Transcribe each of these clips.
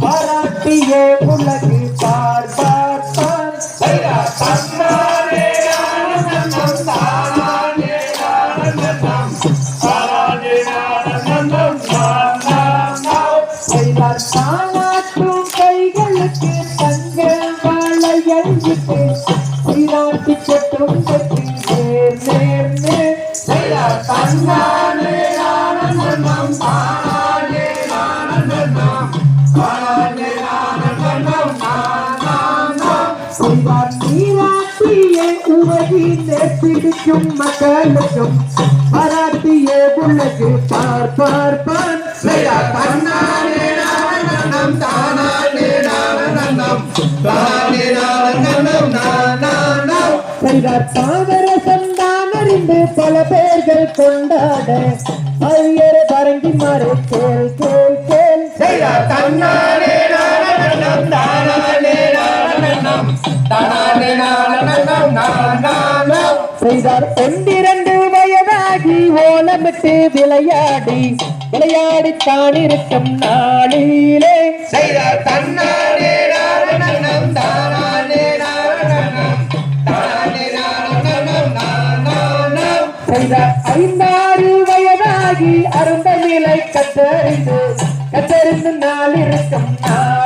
பாராட்டிய உலகு பார் பார் பார் கைகளுக்கு நீராட்டிய உலகி நேர்த்திடிக்கும் மக்களுக்கும் பாராட்டிய உலகு பார் பார் பார். ஆனந்தம் தானே நானா செய்தார் பாதரசம் தான் அறிந்து பல பேர்கள் கொண்டாட ஐயர் பரங்கி மாறு கேள் கேள் கேள். செய்தார் தன்னானே ஆனந்தம் செய்தார். பன்னிரண்டு வயதாகி ஓலமிட்டு விளையாடி விளையாடி தான் இருக்கும் நாளிலே. செய்தார். தன்னானே நாரணம் தானானே நாரணம் தானானே நாரணம் நானானம். செய்தார். ஐந்தாறு வயதாகி அருந்த நிலை கத்தறிந்து கத்தறிந்து நாளிருக்கும் நாளிலே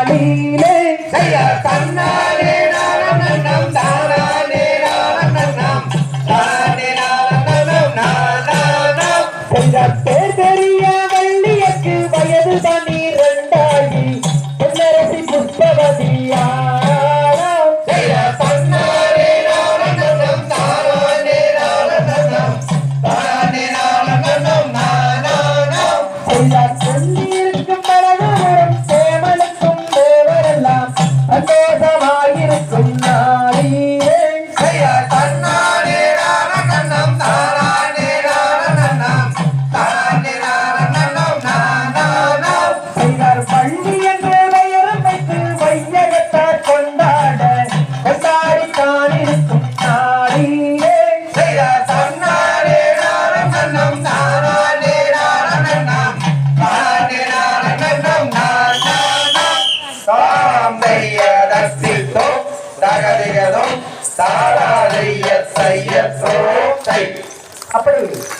கரிகதம் தாராதைய செய்ய சோத்தை. அப்படி.